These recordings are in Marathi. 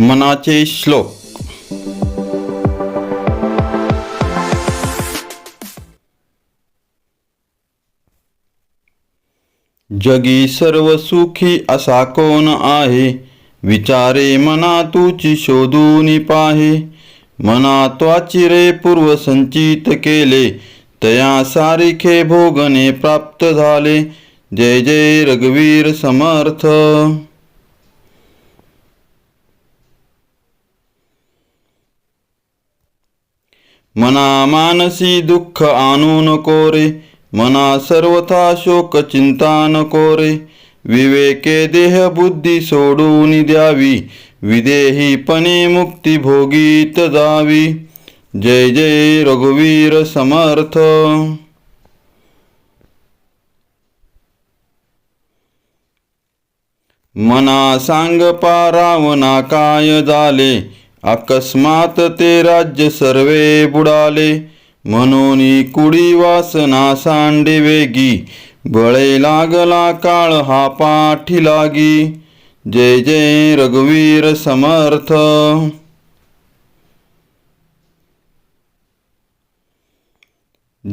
मनाचे श्लोक. जगी सर्व सुखी असा कोण आहे? विचारे मना तुची शोधून पाहे. मना त्वाची रे पूर्व संचित केले. तया सारिखे भोगने प्राप्त झाले. जय जय रघुवीर समर्थ. मना मानसी दुःख आणू नको रे. मना सर्वथा शोक चिंता नको रे. विवेके देह बुद्धी सोडून द्यावी. विदेहीपणे मुक्ती भोगीत जावी. जय जय रघुवीर समर्थ. मना सांग पारावना काय झाले? अकस्मात ते राज्य सर्वे बुडाले. म्हणून कुडी वासना सांडे वेगी. बळे लागला काळ हा पाठी लागी. जय जय रघुवीर समर्थ.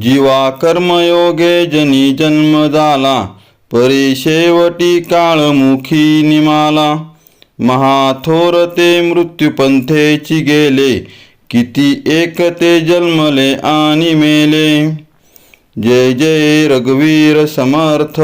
जीवा कर्मयोगे जनी जन्म झाला. परी शेवटी काळमुखी निमाला. महाथोर ते मृत्यूपंथेची गेले किती एक ते जन्मले आणि मेले. जय जय रघुवीर समर्थ.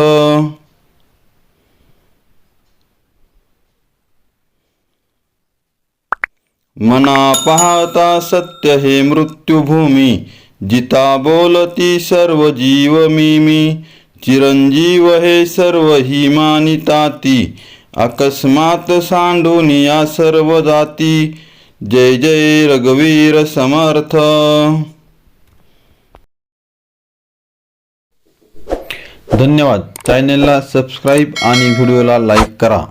मना पाहता सत्य हे मृत्यूभूमी. जिता बोलती सर्व जीव मी मी चिरंजीव हे सर्व ही मानिता ती अकस्मात सांडून या सर्व जाती. जय जय रघुवीर समर्थ. धन्यवाद. चॅनेलला सबस्क्राईब आणि व्हिडिओला लाईक करा.